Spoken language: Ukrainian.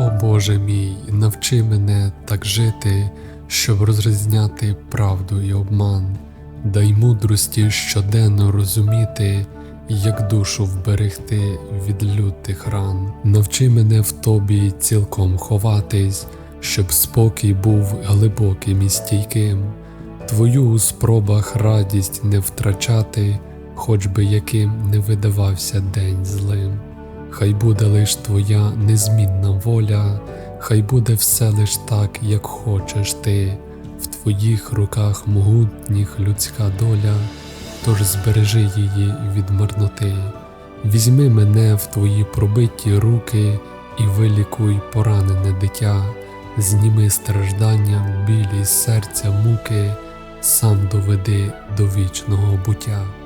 О Боже мій, навчи мене так жити, щоб розрізняти правду і обман. Дай мудрості щоденно розуміти, як душу вберегти від лютих ран. Навчи мене в тобі цілком ховатись, щоб спокій був глибоким і стійким, твою у спробах радість не втрачати, хоч би яким не видавався день злим. Хай буде лиш твоя незмінна воля, хай буде все лиш так, як хочеш ти, в твоїх руках могутніх людська доля, тож збережи її від марноти. Візьми мене в твої пробиті руки і вилікуй поранене дитя, зніми страждання, білі серця муки, сам доведи до вічного буття.